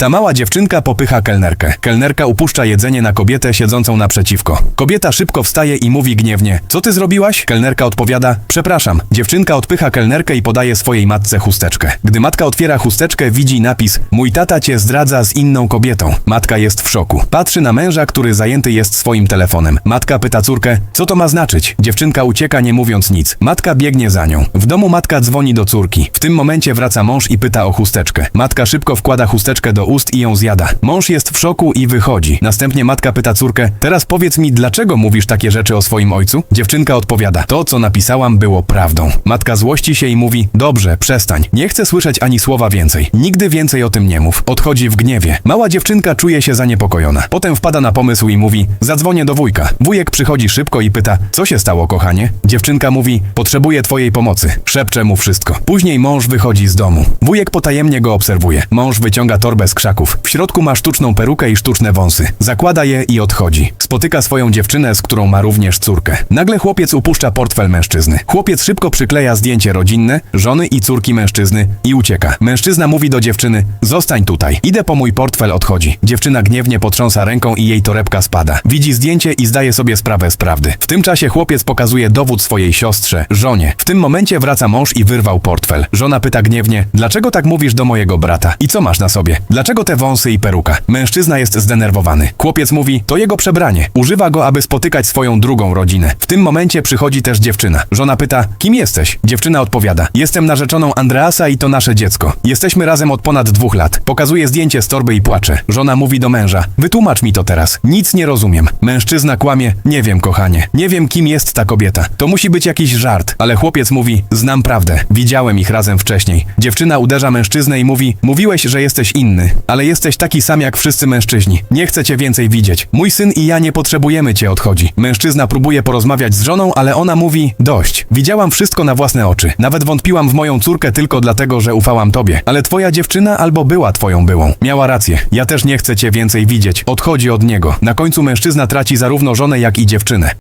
Ta mała dziewczynka popycha kelnerkę. Kelnerka upuszcza jedzenie na kobietę siedzącą naprzeciwko. Kobieta szybko wstaje i mówi gniewnie: Co ty zrobiłaś? Kelnerka odpowiada: Przepraszam. Dziewczynka odpycha kelnerkę i podaje swojej matce chusteczkę. Gdy matka otwiera chusteczkę, widzi napis: Mój tata cię zdradza z inną kobietą. Matka jest w szoku. Patrzy na męża, który zajęty jest swoim telefonem. Matka pyta córkę: Co to ma znaczyć? Dziewczynka ucieka, nie mówiąc nic. Matka biegnie za nią. W domu matka dzwoni do córki. W tym momencie wraca mąż i pyta o chusteczkę. Matka szybko wkłada chusteczkę do ust i ją zjada. Mąż jest w szoku i wychodzi. Następnie matka pyta córkę: Teraz powiedz mi, dlaczego mówisz takie rzeczy o swoim ojcu? Dziewczynka odpowiada: To, co napisałam, było prawdą. Matka złości się i mówi: Dobrze, przestań. Nie chcę słyszeć ani słowa więcej. Nigdy więcej o tym nie mów. Odchodzi w gniewie. Mała dziewczynka czuje się zaniepokojona. Potem wpada na pomysł i mówi: Zadzwonię do wujka. Wujek przychodzi szybko i pyta: Co się stało, kochanie? Dziewczynka mówi: Potrzebuję twojej pomocy. Szepcze mu wszystko. Później mąż wychodzi z domu. Wujek potajemnie go obserwuje. Mąż wyciąga torbę z krzaków. W środku ma sztuczną perukę i sztuczne wąsy. Zakłada je i odchodzi. Spotyka swoją dziewczynę, z którą ma również córkę. Nagle chłopiec upuszcza portfel mężczyzny. Chłopiec szybko przykleja zdjęcie rodzinne, żony i córki mężczyzny i ucieka. Mężczyzna mówi do dziewczyny: Zostań tutaj. Idę po mój portfel, odchodzi. Dziewczyna gniewnie potrząsa ręką i jej torebka spada. Widzi zdjęcie i zdaje sobie sprawę z prawdy. W tym czasie chłopiec pokazuje dowód swojej siostrze, żonie. W tym momencie wraca mąż i wyrwał portfel. Żona pyta gniewnie: Dlaczego tak mówisz do mojego brata? I co masz na sobie? Dlaczego te wąsy i peruka? Mężczyzna jest zdenerwowany. Chłopiec mówi: To jego przebranie. Używa go, aby spotykać swoją drugą rodzinę. W tym momencie przychodzi też dziewczyna. Żona pyta: Kim jesteś? Dziewczyna odpowiada: Jestem narzeczoną Andreasa i to nasze dziecko. Jesteśmy razem od ponad dwóch lat. Pokazuje zdjęcie z torby i płacze. Żona mówi do męża: Wytłumacz mi to teraz. Nic nie rozumiem. Mężczyzna kłamie: Nie wiem, kochanie. Nie wiem, kim jest ta kobieta. To musi być jakiś żart. Ale chłopiec mówi: Znam prawdę. Widziałem ich razem wcześniej. Dziewczyna uderza mężczyznę i mówi: Mówiłeś, że jesteś inny, ale jesteś taki sam jak wszyscy mężczyźni. Nie chcę cię więcej widzieć. Mój syn i ja nie potrzebujemy cię, odchodzi. Mężczyzna próbuje porozmawiać z żoną, ale ona mówi: Dość. Widziałam wszystko na własne oczy. Nawet wątpiłam w moją córkę tylko dlatego, że ufałam tobie. Ale twoja dziewczyna albo była twoją byłą. Miała rację. Ja też nie chcę cię więcej widzieć. Odchodzi od niego. Na końcu mężczyzna traci zarówno żonę, jak i dziewczynę.